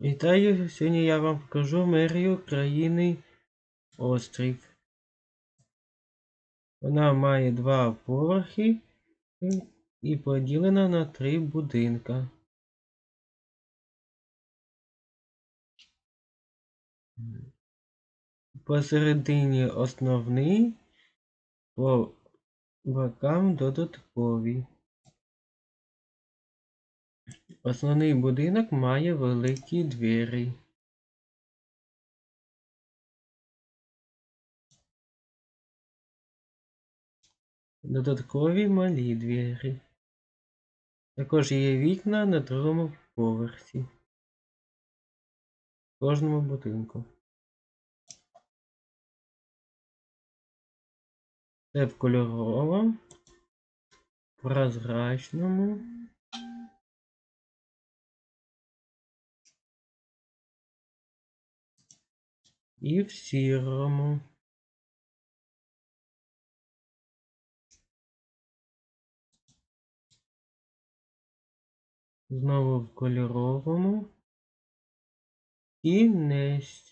Вітаю! Сьогодні я вам покажу мерію країни Острів. Вона має два поверхи і поділена на три будинка. Посередині основний, по бокам додаткові. Основний будинок має великі двері. Додаткові малі двері. Також є вікна на другому поверсі. В кожному будинку. Це в кольоровому, прозрачному. І в сірому. Знову в кольоровому. і Кінець.